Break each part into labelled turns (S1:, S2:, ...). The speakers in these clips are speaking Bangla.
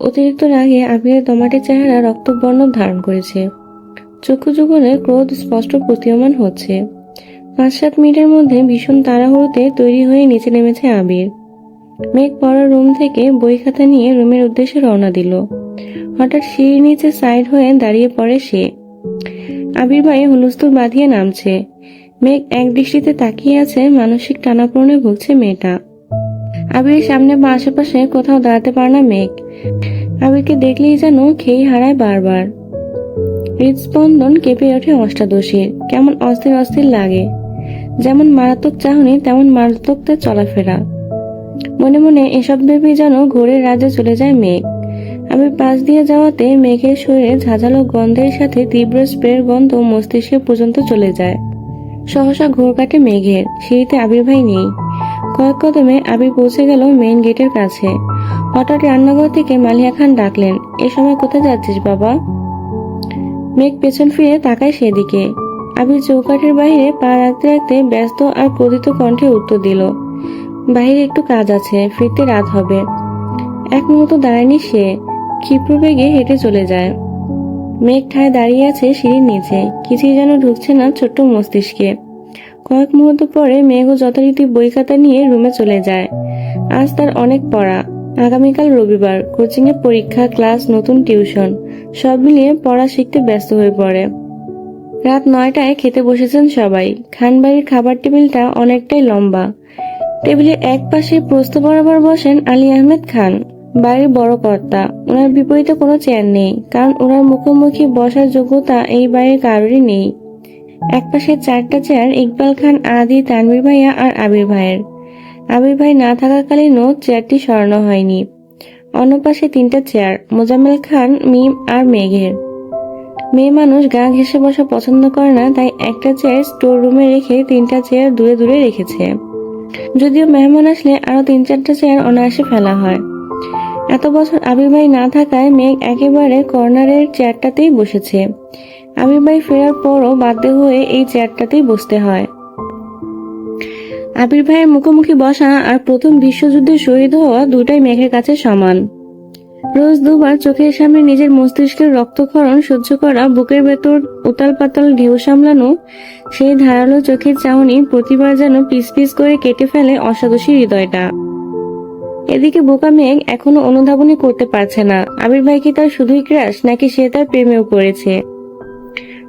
S1: অতিরিক্ত রাগে আবিরের দমাটে চেহারা রক্তবর্ণ ধারণ করেছে। চক্ষু যুগলে ক্রোধ স্পষ্ট প্রতীয়মান হচ্ছে। পাঁচ সাত মিনিটের মধ্যে ভীষণ তাড়াহুড়োতে তৈরি হয়ে নিচে নেমেছে আবির মেঘ পড়ার রুম থেকে বই খাতা নিয়ে রুমের উদ্দেশ্যে রওনা দিল। হঠাৎ সিঁড়ির নিচে সাইড হয়ে দাঁড়িয়ে পড়ে সে। আবির ভাই হুলস্থুল বাঁধিয়ে নামছে। মেঘ এক দৃষ্টিতে তাকিয়ে আছে, মানসিক টানাপোড়নে ভুগছে মেয়েটা। আবির সামনে বা আশেপাশে কোথাও দাঁড়াতে পারে না মেঘ। আবিরকে দেখলেই যেন খেই হারায় বারবার। হৃদস্পন্দন কেঁপে ওঠে অষ্টাদশীর। কেমন অস্থির অস্থির লাগে। যেমন মারাত্মক চাহনি, তেমন মারাত্মক তার চলাফেরা। মনে মনে এসব ভেবেই যেন ঘোরের রাজ্যে চলে যায় মেঘ। আমি পাশ দিয়ে যাওয়াতে মেঘের শরীরে ঝাঁঝালো গন্ধের সাথে তীব্র স্প্রের গন্ধ মস্তিষ্কে পর্যন্ত চলে যায়। সহসা ঘোর কাটে মেঘের। সিঁড়িতে আবির ভাই নেই। কয়েক কদমে আবির পৌঁছে গেল মেইন গেটের কাছে। হঠাৎ রান্নাঘর থেকে মালিয়া খান ডাকলেন, এ সময় কোথায় যাচ্ছিস বাবা? মেঘ পেছন ফিরে তাকায় সেদিকে। আবির চৌকাঠের বাইরে পা রাখতে রাখতে ব্যস্ত আর ক্রোধিত কণ্ঠে উত্তর দিল বাইরে একটু কাজ আছে, ফিরতে রাত হবে। এক মুহূর্ত দাঁড়ায়নি সে, ক্ষিপ্র বেগে হেঁটে চলে যায়। মেঘ ঠায় দাঁড়িয়ে আছে সিঁড়ির নিচে, কিছুই যেন ঢুকছে না ছোট্ট মস্তিষ্কে। কয়েক মুহূর্ত পরে মেঘও যথারীতি বই খাতা নিয়ে রুমে চলে যায়। আজ তার অনেক পড়া। আগামীকাল রবিবার কোচিং এ পরীক্ষা, ক্লাস, নতুন টিউশন, সব মিলিয়ে পড়া শিখতে ব্যস্ত হয়ে পড়ে। রাত নয়টায় খেতে বসেছেন সবাই। খানবাড়ির খাবার টেবিলটা অনেকটাই লম্বা। টেবিলে এক পাশে প্রস্থ বরাবর বসেন আলী আহমেদ খান। বাড়ির বড় কর্তা। ওনার বিপরীতে কোনো চেয়ার নেই, কারণ ওনার মুখোমুখি বসার যোগ্যতা এই বাড়ির কারোরই নেই। এক পাশে চারটা চেয়ার, ইকবাল খান, আদি, তানভীর ভাইয়া আর আবির ভাইয়ের। আবির ভাই না থাকাকালীনও চেয়ারটি সরানো হয়নি। অন্য পাশে তিনটা চেয়ার, মোজাম্মেল খান, মিম আর মেঘের মেয়ে মানুষ গা ঘেসে বসা পছন্দ করে না, তাই একটা চেয়ার স্টোর রুমে রেখে তিনটা চেয়ার দূরে দূরে রেখেছে। যদিও মেহমান আসলে আরও তিন চারটা চেয়ার অনায়াসে ফেলা হয়। এত বছর আবির ভাই না থাকায় মেঘ একেবারে কর্নারের চেয়ারটাতেই বসেছে। আবির ভাই ফেরার পরও বাধ্য হয়ে এই চেয়ারটাতেই বসতে হয়। আবির ভাইয়ের মুখোমুখি বসা আর প্রথম বিশ্বযুদ্ধে শহীদ হওয়া দুটাই মেঘের কাছে সমান। রোজ দুবার চোখের সামনে নিজের মস্তিষ্কের রক্তক্ষরণ সহ্য করা, বুকের ভেতর উতাল পাতাল ঢেউ সামলানো, সেই ধারালো চোখের চাহনি প্রতিবার যেন পিস পিস করে কেটে ফেলে অসাদোষী হৃদয়টা। এদিকে বোকা মেঘ এখনও অনুধাবনই করতে পারছে না। আবির ভাই কি তার শুধুই ক্রাশ, নাকি সে তার প্রেমেও পড়েছে?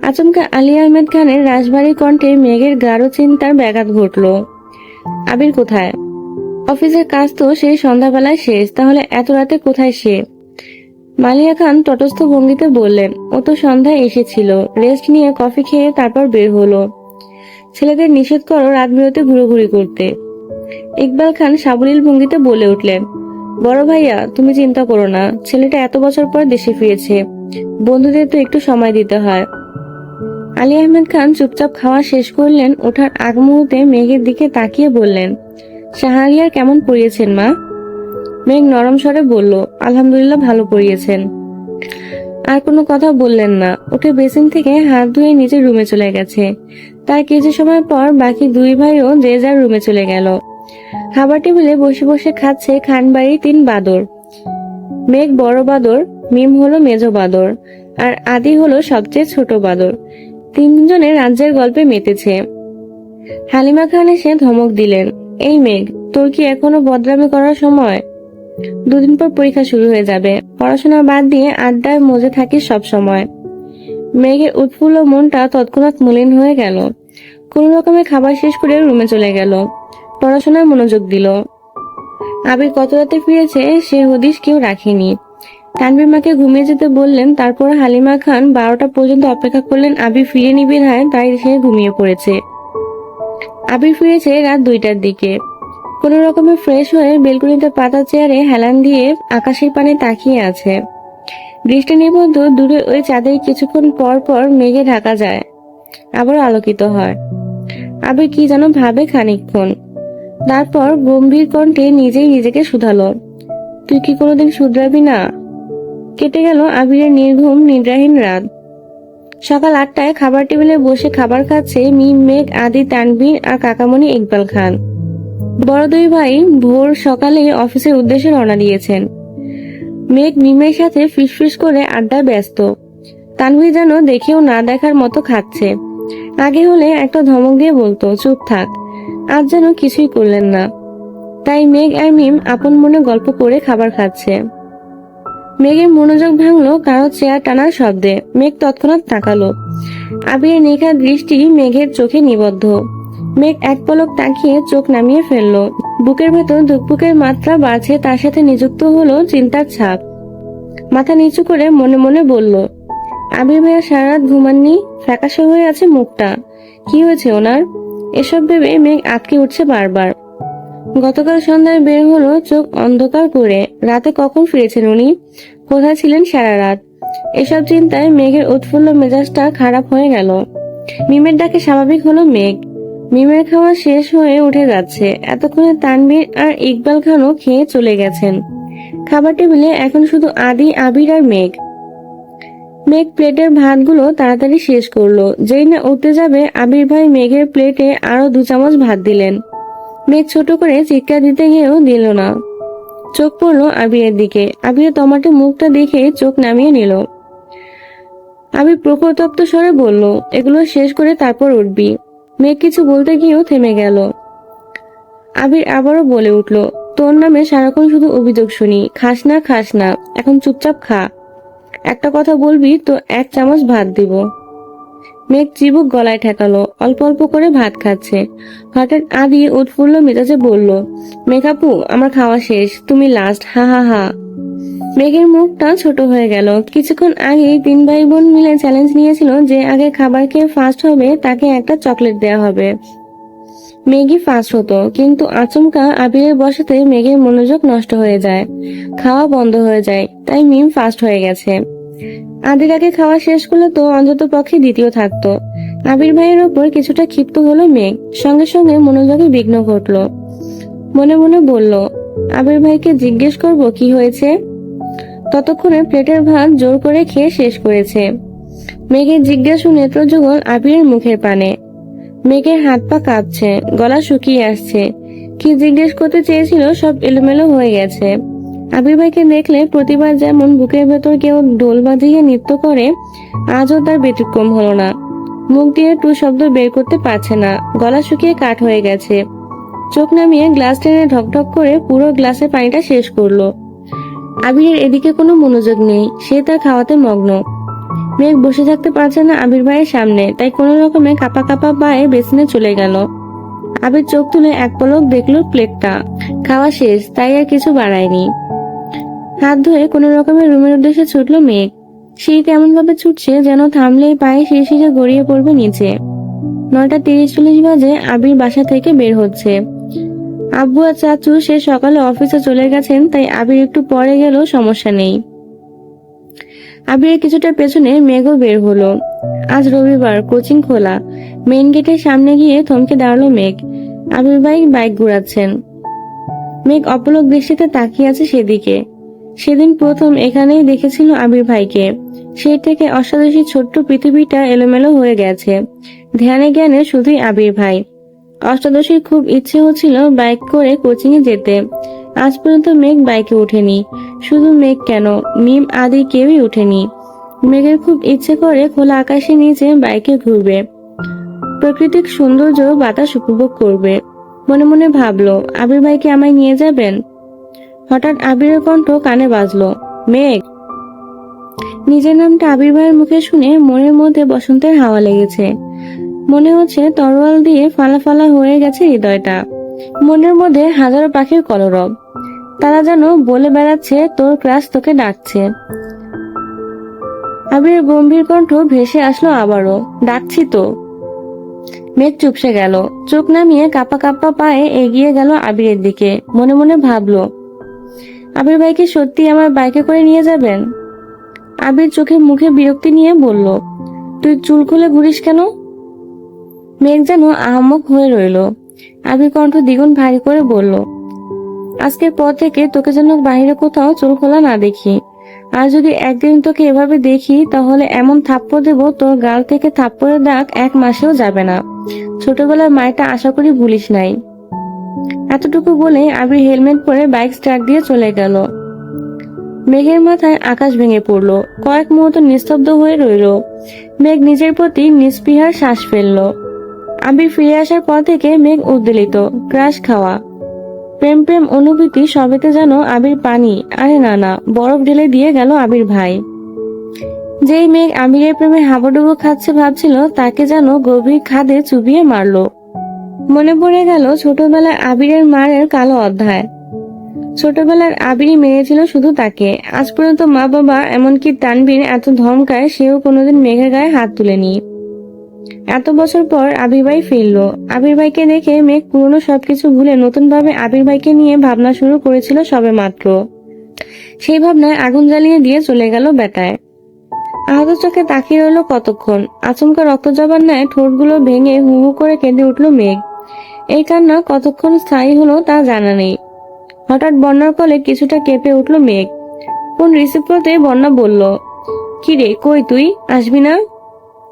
S1: আচমকা আলী আহমেদ খানের রাজবাড়ির কণ্ঠে মেঘের গাঢ় চিন্তার ব্যাঘাত ঘটল। আবির কোথায়? অফিসের কাজ তো সেই সন্ধ্যাবেলায় শেষ, তাহলে এত রাতে কোথায় সে? মালিয়া খান তটস্থ ভঙ্গিতে বললেন, ও তো সন্ধ্যায় এসেছিল, রেস্ট নিয়ে কফি খেয়ে তারপর বের হলো। ছেলেদের নিষেধ করো রাত বিরতে ঘুরোঘুরি করতে। ইকবাল খান সাবলীল ভঙ্গিতে বলে উঠলেন, বড় ভাইয়া, তুমি চিন্তা করো না, ছেলেটা এত বছর পর দেশে ফিরেছে। বন্ধুদের তো একটু সময় দিতে হয়। আলী আহমেদ খান চুপচাপ খাওয়া শেষ করলেন, ওঠার আগ মুহূর্তে মেঘের দিকে তাকিয়ে বললেন, শাহরিয়ার কেমন পড়িয়েছেন মা? মেঘ নরম স্বরে বলল, আলহামদুলিল্লাহ ভালো পড়িয়েছেন। আর কোনো কথা বললেন না, উঠে বেসিন থেকে হাত ধুয়ে নিজের রুমে চলে গেছে। তার কিছু সময় পর বাকি দুই ভাইও যে যার রুমে চলে গেল। খাবার টেবিলে বসে বসে খাচ্ছে খানবাড়ির তিন বাদর। মেঘ বড় বাদর, মিম হলো মেজ বাদর, আর আদি হলো সবচেয়ে ছোট বাদর। তিনজনে রাজ্যের গল্পে মেতেছে। হালিমা খান এসে ধমক দিলেন, এই মেঘ, তোর কি এখনও বদনামি করার সময়? দুদিন পর পরীক্ষা শুরু হয়ে যাবে। পড়াশোনা বাদ দিয়ে আড্ডায় মজে থাকিস সব সময়। মেঘের উৎফুল্ল মনটা তৎক্ষণাৎ মলিন হয়ে গেল। কোন রকমে খাবার শেষ করে রুমে চলে গেল। পড়াশোনায় মনোযোগ দিল। আবির কত রাতে ফিরেছে সে হদিস কেউ রাখেনি। তানভীর মাকে ঘুমিয়ে যেতে বললেন, তারপর হালিমা খান বারোটা পর্যন্ত অপেক্ষা করলেন, আবির ফিরে নিবে হয় তাই সে ঘুমিয়ে পড়েছে। আবির ফিরেছে রাত দুইটার দিকে। কোন রকমে ফ্রেশ হয়ে বেলকুনিতে পাতা চেয়ারে হেলান দিয়ে আকাশের পানে তাকিয়ে আছে। বৃষ্টি নিবদ্ধ দূরে ওই চাঁদের কিছুক্ষণ পর পর মেঘে ঢাকা যায় আবার আলোকিত হয়। আবির কি যেন ভাবে খানিকক্ষণ। তারপর গম্ভীর কণ্ঠে নিজেই নিজেকে শুধালো। তুই কি কোনোদিন শুধরাবি না? কেটে গেল আবিরের নির্ঘুম, নিদ্রাহীন রাত। সকাল আটটায় খাবার টেবিলে বসে খাবার খাচ্ছে মিম, মেঘ, আদি, তানভীর আর কাকামণি ইকবাল খান। বড় দুই ভাই ভোর সকালে অফিসের উদ্দেশ্যে রওনা দিয়েছেন। মেঘ মিমের সাথে ফিসফিস করে আড্ডা ব্যস্ত। তানভীর যেন দেখেও না দেখার মতো খাচ্ছে। আগে হলে একটা ধমক দিয়ে বলতো, চুপ থাক। আজ যেন কিছুই করলেন না। তাই মেঘ আর মিম আপন মনে গল্প করে খাবার খাচ্ছে। মেঘের মনোযোগ ভাঙলো কারও চেয়ার টানার শব্দে। মেঘ তৎক্ষণাৎ তাকালো। আবির নিখার দৃষ্টি মেঘের চোখে নিবদ্ধ। মেঘ এক পলক তাকিয়ে চোখ নামিয়ে ফেলল। বুকের ভেতর দুপুকের মাত্রা বাড়ছে, তার সাথে নিযুক্ত হলো চিন্তার ছাপ। মাথা নিচু করে মনে মনে বলল, আবির ভাইয়া সারা রাত ঘুমাননি? ফ্যাকাশে হয়ে আছে মুখটা। কি হয়েছে ওনার? এসব ভেবে মেঘ আটকে উঠছে বারবার। গতকাল সন্ধ্যায় বের হলো চোখ অন্ধকার করে। রাতে কখন ফিরেছেন উনি? কোথায় ছিলেন সারা রাত? এসব চিন্তায় মেঘের উৎফুল্ল মেজাজটা খারাপ হয়ে গেল। মিমের ডাকে স্বাভাবিক হলো মেঘ। মিমের খাওয়া শেষ হয়ে উঠে যাচ্ছে। এতক্ষণে তানবীর আর ইকবাল খানও খেয়ে চলে গেছেন। খাবার টেবিলে এখন শুধু আদি, আবির আর মেঘ। মেঘ প্লেটের ভাতগুলো তাড়াতাড়ি শেষ করল। যেই না উঠতে যাবে, আবির ভাই মেঘের প্লেটে আরও দু চামচ ভাত দিলেন। মেঘ ছোট করে চিৎকার দিতে গিয়েও দিল না। চোখ পড়ল আবিরের দিকে। আবির টমাটো মুখটা দেখে চোখ নামিয়ে নিল। আবির প্রকোতপ্ত স্বরে বলল, এগুলো শেষ করে তারপর উঠবি। মেঘ কিছু বলতে গিয়েও থেমে গেল। আবির আবারও বলে উঠল, তোর নামে সারাক্ষণ শুধু অভিযোগ শুনি। খাস না খাস না। এখন চুপচাপ খা। একটা কথা বলবি তো এক চামচ ভাত দিব। মেঘ চিবুক গলায় ঠেকালো, অল্প অল্প করে ভাত খাচ্ছে। হঠাৎ আদি উৎফুল্ল মেজাজে বলল মেঘাপু আমার খাওয়া শেষ, তুমি লাস্ট হা হা হা। মেঘের মুখটা ছোট হয়ে গেল। কিছুক্ষণ আগেই তিন ভাই বোন মিলে চ্যালেঞ্জ নিয়েছিল যে আগে খাবার খেয়ে ফার্স্ট হবে, তাকে একটা চকলেট দেওয়া হবে। মেঘি ফার্স্ট হতো, কিন্তু আচমকা আবিরের বসাতে মেঘের মনোযোগ নষ্ট হয়ে যায়। খাওয়া বন্ধ হয়ে যায়, তাই মিম ফার্স্ট হয়ে গেছে। আদির আগে খাওয়া শেষ করলে তো অন্তত পক্ষে দ্বিতীয় থাকতো। আবির ভাইয়ের ওপর কিছুটা ক্ষিপ্ত হলো মেঘ, সঙ্গে সঙ্গে মনোযোগে বিঘ্ন ঘটলো। মনে মনে বলল, আবির ভাইকে জিজ্ঞেস করব কি হয়েছে? ততক্ষণে প্লেটের ভাত জোর করে খেয়ে শেষ করেছে। মেঘের জিজ্ঞাসু নেত্রযুগল আবিরের মুখের পানে। মেঘের হাত পা কাঁপছে, গলা শুকিয়ে আসছে। কি জিজ্ঞেস করতে চেয়েছিল সব এলোমেলো হয়ে গেছে। আবির ভাইকে দেখলে প্রতিবার যেমন বুকের ভেতর কেউ ডোল বাজিয়ে নৃত্য করে, আজও তার ব্যতিক্রম হলো না। মুখ দিয়ে টু শব্দ বের করতে পারছে না, গলা শুকিয়ে কাঠ হয়ে গেছে। চোখ নামিয়ে গ্লাস টেনে ঢকঢক করে পুরো গ্লাসে পানিটা শেষ করল। আবিরের এদিকে কোনো মনোযোগ নেই, সে তার খাওয়াতে মগ্ন। মেঘ বসে থাকতে পারছে না আবির ভাইয়ের সামনে, তাই কোনো রকমে কাপা কাপা পায়ে বেসিনে চলে গেল। আবির চোখ তুলে এক পলক দেখল প্লেটটা। খাওয়া শেষ, তাই আর কিছু বাড়ায়নি। হাত ধুয়ে কোনো রকমের রুমের উদ্দেশ্যে ছুটলো মেঘ। শীত এমন ভাবে ছুটছে যেন থামলেই পায়ে শিরশিরে গড়িয়ে পড়বে নিচে। নয়টা তিরিশ চল্লিশ বাজে আবির বাসা থেকে বের হচ্ছে। আব্বু আর চাচু সে সকালে অফিসে চলে গেছেন, তাই আবির একটু পরে গেলেও সমস্যা নেই। আবিরের কিছুটা পেছনে মেঘও বের হলো। আজ রবিবার, কোচিং খোলা। মেইন গেটের সামনে গিয়ে থমকে দাঁড়াল মেঘ। আবির ভাই বাইক ঘোরাচ্ছেন। মেঘ অপলক দৃষ্টিতে তাকিয়ে আছে সেদিকে। সেদিন প্রথম এখানেই দেখেছিল আবির ভাইকে। সেই থেকে অষ্টাদশী ছোট্ট পৃথিবীটা এলোমেলো হয়ে গেছে। ধ্যানে জ্ঞানে শুধুই আবির ভাই। অষ্টাদশীর খুব ইচ্ছে হচ্ছিল বাইক করে কোচিং এ যেতে। আজ পর্যন্ত মেঘ বাইকে ওঠেনি। শুধু মেঘ কেন? মিম আদি কেউই ওঠেনি। মেঘের খুব ইচ্ছে করে খোলা আকাশের নিচে বাইকে ঘুরবে। প্রাকৃতিক সৌন্দর্য বাতাস উপভোগ করবে। মনে মনে ভাবলো, আবির ভাইকে আমায় নিয়ে যাবেন? হঠাৎ আবিরের কণ্ঠ কানে বাজলো, মেঘ? নিজের নামটা আবির ভাইয়ের মুখে শুনে মনের মধ্যে বসন্তের হাওয়া লেগেছে। মনে হচ্ছে তরোয়াল দিয়ে ফালা ফালা হয়ে গেছে হৃদয়টা। মনের মধ্যে হাজারো পাখির কলরব। তারা যেন বলে বেড়াচ্ছে, তোর ক্রাশ তোকে ডাকছে। আবির গম্ভীর কণ্ঠ ভেসে আসলো আবারও, ডাকছি তো। মেঘ চুপসে গেল, চোখ নামিয়ে কাপা কাপা পায়ে এগিয়ে গেল আবিরের দিকে, মনে মনে ভাবলো, আবির ভাইকে সত্যি আমার বাইকে করে নিয়ে যাবেন? আবির চোখে মুখে বিরক্তি নিয়ে বলল, তুই চুল খুলে ঘুরিস কেন? মেঘ যেন আহমক হয়ে রইল আবির কণ্ঠ দ্বিগুণ ভারী করে বলল, আজকের পর থেকে তোকে যেন বাইরে কোথাও চুল খোলা না দেখি। আর যদি একদিন তোকে এভাবে দেখি, তাহলে এমন থাপ্পড় দেব, তোর গাল থেকে থাপ্পড়ের দাগ এক মাসেও যাবে না। ছোটবেলার মায়েটা আশা করি ভুলিস নাই। এতটুকু বলে আবির হেলমেট পরে বাইক স্টার্ট দিয়ে চলে গেল। মেঘের মাথায় আকাশ ভেঙে পড়ল, কয়েক মুহূর্ত নিস্তব্ধ হয়ে রইল। মেঘ নিজের প্রতি নিস্পৃহার শ্বাস ফেলল। আবির ফিরে আসার পর থেকে মেঘ উদ্বেলিত, ক্রাশ খাওয়া। প্রেম প্রেম অনুভূতি সবেতে যেন আবির পানি, আরে না না, বরফ ঢেলে দিয়ে গেল আবির ভাই। যেই মেঘ আবিরের প্রেমে হাবুডুবু খাচ্ছে ভাবছিল, তাকে যেন গভীর খাদে চুবিয়ে মারলো। মনে পড়ে গেল ছোটবেলায় আবিরের মারের কালো অধ্যায়। ছোটবেলার আবিরই মেরেছিল শুধু তাকে। আজ পর্যন্ত মা বাবা এমনকি তানবীর এত ধমকায় সেও কোনোদিন মেঘের গায়ে হাত তুলেনি। এত বছর পর আবির ভাই ফিরলো। আবির ভাইকে দেখে মেঘ পুরনো সবকিছু ভুলে নতুন ভাবে আবির ভাইকে নিয়ে ভাবনা শুরু করেছিল সবে মাত্র। সেই ভাবনায় আগুন জ্বালিয়ে দিয়ে চলে গেল বেটায় আহত চোখে তাকিয়ে রইল কতক্ষণ। আচমকা রক্ত জবার ন্যায় ঠোঁটগুলো ভেঙে হু হু করে কেঁদে উঠল মেঘ। এই কান্না কতক্ষণ স্থায়ী হলো তা জানা নেই। হঠাৎ বন্যার কলে কিছুটা কেঁপে উঠল মেঘ। কোন রিসিভ করতে বন্যা বলল কি রে কই তুই? আসবি না?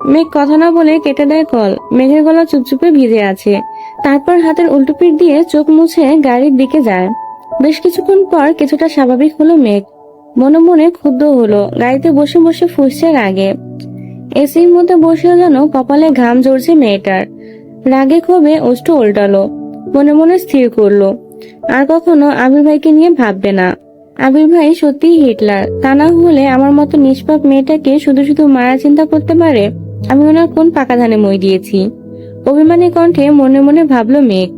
S1: মেঘ কথা না বলে কেটে দেয় কল। মেঘের গলা চুপচুপে ভিজে আছে। তারপর হাতের উল্টোপিট দিয়ে চোখ মুছে গাড়ির দিকে যায়। বেশ কিছুক্ষণ পর কিছুটা স্বাভাবিক হলো মেঘ। মনে মনে ক্ষুব্ধ হলো। গাড়িতে বসে বসে ফুসছে রাগে। এসির মধ্যে বসেও যেন কপালে ঘাম ঝরছে মেয়েটার। রাগে ক্ষোভে ওষ্ঠ উল্টালো। মনে মনে স্থির করল। আর কখনো আবির ভাইকে নিয়ে ভাববে না। আবির ভাই সত্যিই হিটলার। তা না হলে আমার মতো নিষ্পাপ মেয়েটাকে শুধু শুধু মারা চিন্তা করতে পারে? আমি ওনার কোন পাকা ধানে মই দিয়েছি? অভিমানী কণ্ঠে মনে মনে ভাবলো মেঘ।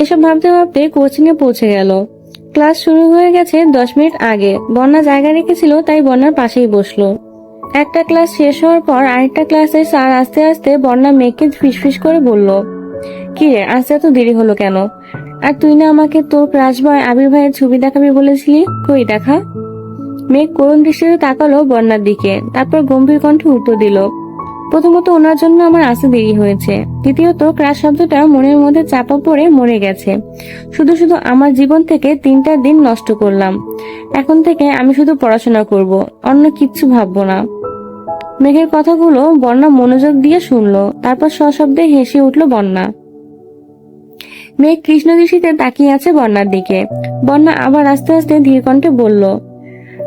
S1: এসব ভাবতে ভাবতে কোচিং এ পৌঁছে গেল। ক্লাস শুরু হয়ে গেছে দশ মিনিট আগে। বন্যা জায়গা রেখেছিল, তাই বন্যার পাশেই বসল। একটা ক্লাস শেষ হওয়ার পর আরেকটা ক্লাসের স্যার আস্তে আস্তে বন্যা মেঘকে ফিসফিস করে বলল, কি রে, আসতে এত দেরি হলো কেন? আর তুই না আমাকে তোর ক্রাশ বয় আবির ভাইয়ের ছবি দেখাবি বলেছিলি? কই দেখা? মেঘ করুণ দৃষ্টিতে তাকালো বন্যার দিকে, তারপর গম্ভীর কণ্ঠে উত্তর দিল প্রথমত ওনার জন্য আমার আসতে দেরি হয়েছে। দ্বিতীয়ত, ক্রাশ শব্দটা মনের মধ্যে চাপা পড়ে মরে গেছে। শুধু শুধু আমার জীবন থেকে তিনটা দিন নষ্ট করলাম। এখন থেকে আমি শুধু পড়াশোনা করব, অন্য কিচ্ছু ভাববো না। মেঘের কথাগুলো বন্যা মনোযোগ দিয়ে শুনলো, তারপর সশব্দে হেসে উঠল বন্যা। মেঘ কৃষ্ণ দৃষ্টিতে তাকিয়ে আছে বন্যার দিকে। বন্যা আবার আস্তে আস্তে ধীর কণ্ঠে বলল,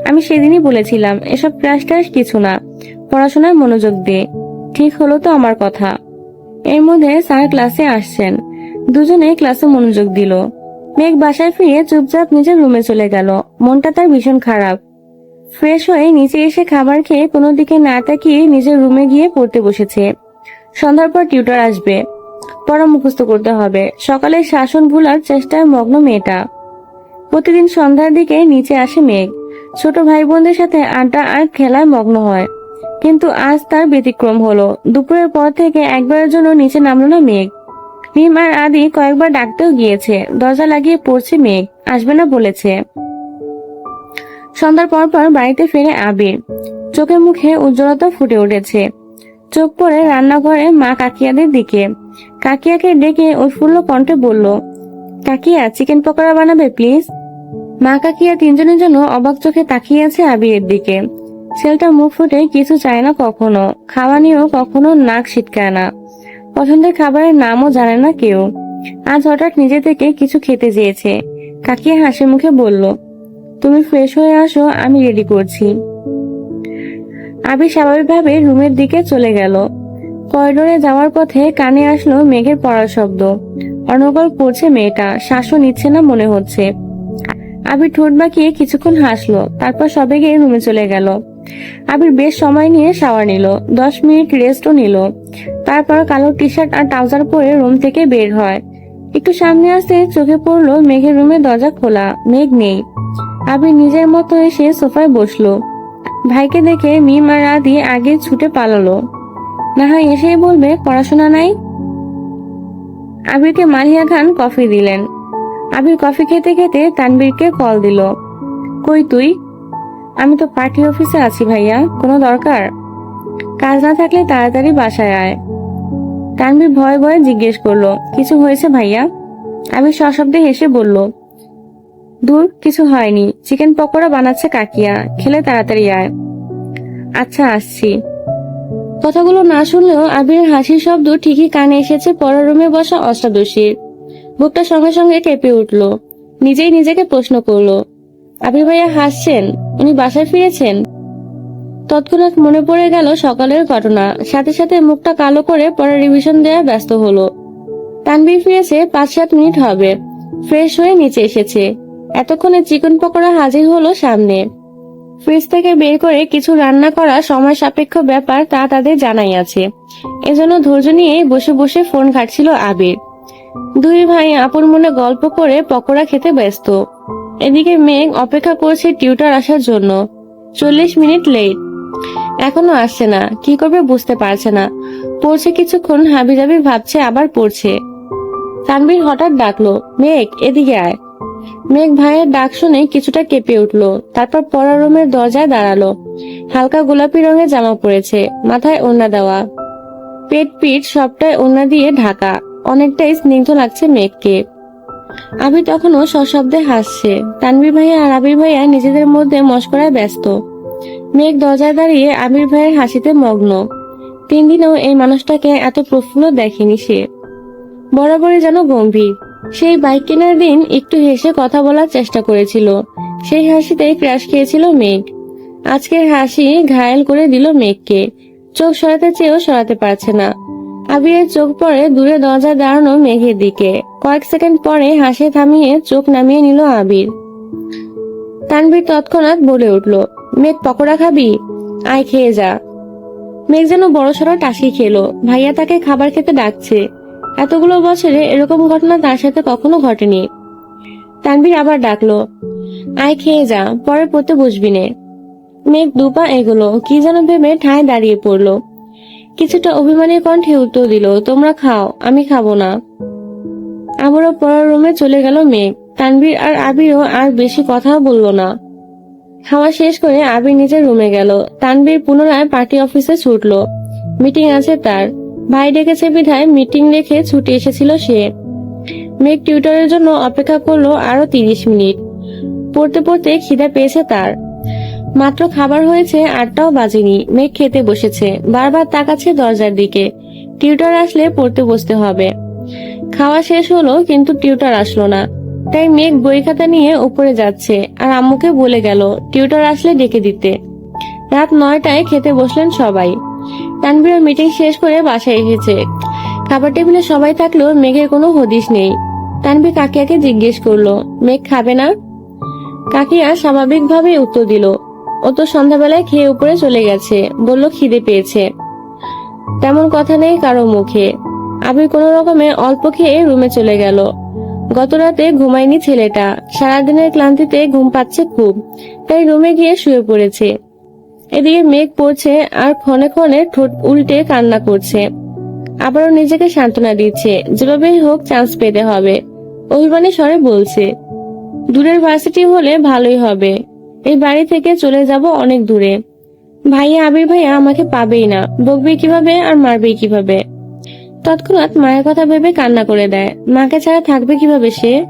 S1: আমি সেদিনই বলেছিলাম, এসব ক্রাশ ট্রাশ কিছু না। পড়াশোনায় মনোযোগ দে। ঠিক হলো তো আমার কথা। এর মধ্যে স্যার ক্লাসে আসছেন। দুজনে ক্লাসে মনোযোগ দিল। মেঘ বাসায় ফিরে চুপচাপ নিজের রুমে চলে গেল। মনটা তার ভীষণ খারাপ। ফ্রেশ হয়ে নিচে এসে খাবার খেয়ে কোনো দিকে না তাকিয়ে নিজের রুমে গিয়ে পড়তে বসেছে। সন্ধ্যার পর টিউটার আসবে। পড়া মুখস্থ করতে হবে। সকালে শাসন ভুলার চেষ্টায় মগ্ন মেয়েটা। প্রতিদিন সন্ধ্যার দিকে নিচে আসে মেঘ। ছোট ভাই বোনদের সাথে আড্ডা আর খেলায় মগ্ন হয়। কিন্তু আজ তার ব্যতিক্রম হলো। দুপুরের পর থেকে একবারের জন্য নিচে নামলো না মেঘ। ভীম আর আদি কয়েকবার ডাকতেও গিয়েছে। দরজা লাগিয়ে পড়ছে মেঘ। আসবে না বলেছে। সন্ধ্যার পর পর বাড়িতে ফিরে আবির। চোখে মুখে উজ্জ্বলতা ফুটে উঠেছে। চোখ পড়ে রান্নাঘরে মা কাকিয়াদের দিকে। কাকিয়াকে ডেকে উৎফুল্ল কণ্ঠে বলল, কাকিয়া, চিকেন পকোড়া বানাবে, প্লিজ? মা কাকিয়া তিনজনের জন্য অবাক চোখে তাকিয়ে আছে আবিরের দিকে। ছেলেটা মুখ ফুটে কিছু চায় না কখনো। খাওয়া নিয়েও কখনো নাক ছিটকায় না। পছন্দের খাবারের নামও জানে না কেউ। আজ হঠাৎ নিজে থেকে কিছু খেতে চেয়েছে। কাকিয়া হাসি মুখে বলল, তুমি ফ্রেশ হয়ে আসো, আমি রেডি করছি। আবি স্বাভাবিকভাবে রুমের দিকে চলে গেল। করিডোরে যাওয়ার পথে কানে আসলো মেঘের পড়ার শব্দ। অনর্গল পড়ছে মেয়েটা, শ্বাসও নিচ্ছে না মনে হচ্ছে। আবির ঠোঁট বাঁকিয়ে কিছুক্ষণ হাসলো, তারপর সবে গিয়ে রুমে চলে গেল। আবির বেশ সময় নিয়ে শাওয়ার নিল, দশ মিনিট রেস্টও নিল। তারপর কালো টি শার্ট আর ট্রাউজার পরে রুম থেকে বের হয়। একটু সামনে আসতে চোখে পড়ল মেঘের রুমের দরজা খোলা, মেঘ নেই। আবির নিজের মতো এসে সোফায় বসল। ভাইকে দেখে মিম আর আদি আগে ছুটে পালালো। না হয় এসেই বলবে, পড়াশোনা নাই? আবিরকে মালিয়া খান কফি দিলেন। আবির কফি খেতে খেতে তানবীরকে কল দিল। কই তুই? আমি তো পার্টি অফিসে আছি ভাইয়া, কোনো দরকার? কাজ না থাকলে তাড়াতাড়ি বাসায় আয়। তানবীর ভয়ে ভয়ে জিজ্ঞেস করল, কিছু হয়েছে ভাইয়া? আমি সশব্দে হেসে বলল, দূর, কিছু হয়নি। চিকেন পকোড়া বানাচ্ছে কাকিয়া, খেলে তাড়াতাড়ি আয়। আচ্ছা আসছি। কথাগুলো না শুনলেও আবিরের হাসির শব্দ ঠিকই কানে এসেছে পরের রুমে বসা অষ্টাদশীর। বুকটা সঙ্গে সঙ্গে কেঁপে উঠল। নিজেই নিজেকে প্রশ্ন করল আবির ভাইয়া হাসছেন, উনি বাসায় ফিরেছেন। তৎক্ষণাৎ মনে পড়ে গেল সকালের ঘটনা। সাথে সাথে মুখটা কালো করে পরে রিভিশন দেওয়া ব্যস্ত হলো। তানবীর ফিরেছে পাঁচ সাত মিনিট হবে। ফ্রেশ হয়ে নিচে এসেছে। এতক্ষণে চিকন পকোড়া হাজির হলো সামনে। ফ্রিজ থেকে বের করে কিছু রান্না করা সময় সাপেক্ষ ব্যাপার তা তাদের জানাই আছে। এজন্য ধৈর্য নিয়ে বসে বসে ফোন ঘাটছিল আবির। দুই ভাই আপন মনে গল্প করে পকোড়া খেতে ব্যস্ত। এদিকে মেঘ অপেক্ষা করছে টিউটার আসার জন্য। চল্লিশ মিনিট লেট। এখনও আসছে না। কি করবে বুঝতে পারছে না। পড়ছে কিছুক্ষণ হাবিজাবি ভাবছে আবার পড়ছে। তানবীর হঠাৎ ডাকলো, মেঘ, এদিকে আয়। মেঘ ভাইয়ের ডাক শুনে কিছুটা কেঁপে উঠল। তারপর পড়ার রুমের দরজায় দাঁড়াল। হালকা গোলাপি রঙের জামা পরেছে, মাথায় ওড়না দেওয়া। পেট পিঠ সবটাই ওড়না দিয়ে ঢাকা। অনেকটাই স্নিগ্ধ লাগছে মেঘকে। আবি তখনও সশব্দে হাসছে। তানবীর ভাইয়া আর আবির ভাইয়া নিজেদের মধ্যে মস্করায় ব্যস্ত। মেঘ দরজায় দাঁড়িয়ে আবির ভাইয়ের হাসিতে মগ্ন। তিন দিনেও এই মানুষটাকে এত প্রফুল্ল দেখেনি সে। বরাবরই যেন গম্ভীর। সেই বাইক কেনার দিন একটু হেসে কথা বলার চেষ্টা করেছিল। সেই হাসিতে ক্র্যাশ খেয়েছিল মেঘ। আজকের হাসি ঘায়েল করে দিল মেঘকে। চোখ সরাতে চেয়েও সরাতে পারছে না। আবিরের চোখ পড়ে দূরে দরজায় দাঁড়ানো মেঘের দিকে। কয়েক সেকেন্ড পরে হাসি থামিয়ে চোখ নামিয়ে নিল আবির। তানভীর তৎক্ষণাৎ বলে উঠল, মেঘ, পকোড়া খাবি? আয়, খেয়ে যা। মেঘ যেন বড় বড়সড় টাসি খেলো। ভাইয়া তাকে খাবার খেতে ডাকছে। এতগুলো বছরে এরকম ঘটনা তার সাথে কখনো ঘটেনি। তানভীর আবার ডাকলো, আয়, খেয়ে যা, পরে পড়তে বসবি নে। মেঘ দুপা এগোলো, কি যেন ভেবে ঠায় দাঁড়িয়ে পড়ল। কিছুটা অভিমানী কণ্ঠে উত্তর দিল, তোমরা খাও, আমি খাব না। আবারও পড়ার রুমে চলে গেল মেঘ তানভীর আর আবিরও আর বেশি কথাও বলল না। খাওয়া শেষ করে আবির নিজের রুমে গেল। তানভীর পুনরায় পার্টি অফিসে ছুটলো। মিটিং আছে তার। ভাই ডেকেছে বিধায় মিটিং রেখে ছুটে এসেছিল সে। মেঘ টিউটরের জন্য অপেক্ষা করল আরও তিরিশ মিনিট। পড়তে পড়তে খিদে পেয়েছে তার। মাত্র খাবার হয়েছে, আটটাও বাজেনি। মেঘ খেতে বসেছে। বারবার তাকাচ্ছে দরজার দিকে। টিউটর আসলে পড়তে বসতে হবে। খাওয়া শেষ হলো, কিন্তু টিউটার আসলো না। তাই মেঘ বই খাতা নিয়ে উপরে যাচ্ছে আর আম্মুকে বলে গেল, টিউটর আসলে ডেকে দিতে। রাত নয়টায় খেতে বসলেন সবাই। তানভীর মিটিং শেষ করে বাসায় এসেছে। খাবার টেবিলে সবাই থাকলেও মেঘের কোনো হদিশ নেই। তানভীর কাকিয়াকে জিজ্ঞেস করল, মেঘ খাবে না? কাকিয়া স্বাভাবিকভাবে উত্তর দিল ও তো সন্ধ্যাবেলায় খেয়ে উপরে চলে গেছে। বলল, খিদে পেয়েছে। তেমন কথা নেই কারও মুখে। আবির কোনো রকমে অল্প খেয়ে রুমে চলে গেল। গত রাতে ঘুমায়নি ছেলেটা। সারাদিনের ক্লান্তিতে ঘুম পাচ্ছে খুব। তাই রুমে গিয়ে শুয়ে পড়েছে। এদিকে মেঘ পড়ছে আর ক্ষণে ক্ষণে ঠোঁট উল্টে কান্না করছে। আবারও নিজেকে সান্ত্বনা দিচ্ছে। যেভাবেই হোক চান্স পেতে হবে। অভিমানী স্বরে বলছে, দূরের ভার্সিটি হলে ভালোই হবে। এই বাড়ি থেকে চলে যাব অনেক দূরে। ভাইয়া আবির ভাইয়া আমাকে পাবেই না। বকবে কীভাবে আর মারবে কীভাবে? তৎক্ষণাৎ মায়ের কথা ভেবে কান্না করে দেয়। মাকে ছাড়া থাকবে কীভাবে সে?